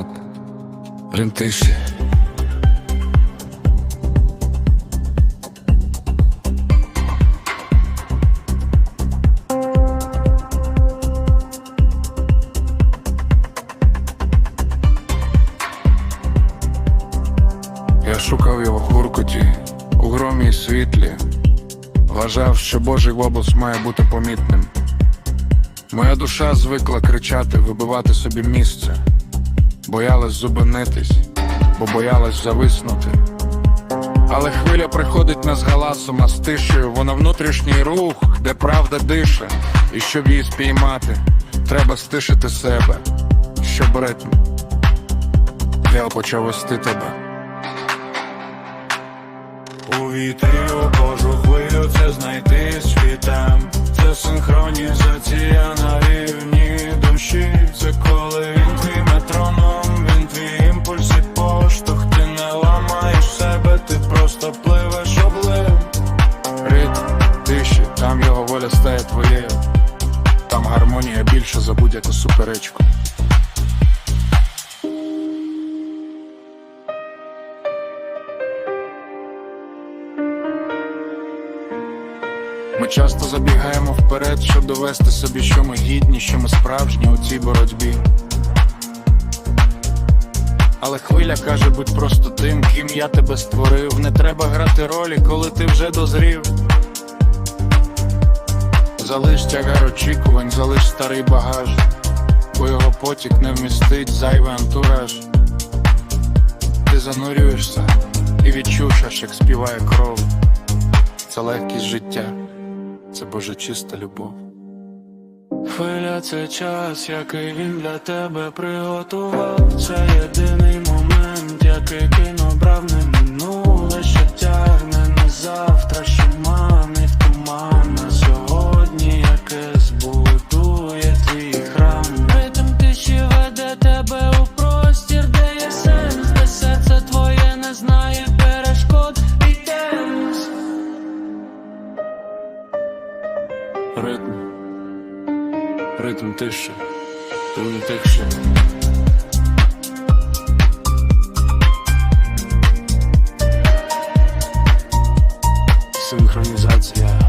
От. Я шукав його в гуркоті, у громі і світлі. Вважав, що Божий глобус має бути помітним. Моя душа звикла кричати, вибивати собі місце. Боялась зупинитись, бо боялась зависнути. Але хвиля приходить не з галасом, а з тишею, вона внутрішній рух, де правда дише. І щоб її спіймати, треба стишити себе, щоб ритм. Я почав вести тебе. Увійти у Божу хвилю, це знайти свій темп Це синхронізація там його воля стає твоєю. Там гармонія більше за будь-яку суперечку. Ми часто забігаємо вперед, щоб довести собі, що ми гідні, що ми справжні у цій боротьбі. Але хвиля каже, будь просто тим, ким я тебе створив. Не треба грати ролі, коли ти вже дозрів. Залиш тягар очікувань, залиш старий багаж, бо його потік не вмістить зайвий антураж. Ти занурюєшся і відчуєш, як співає кров. Це легкість життя, це Боже чиста любов. Хвиля це час, який він для тебе приготував. Це єдиний момент, який кинув брав Ритм, ритм тиші, ти не тихше. Синхронізація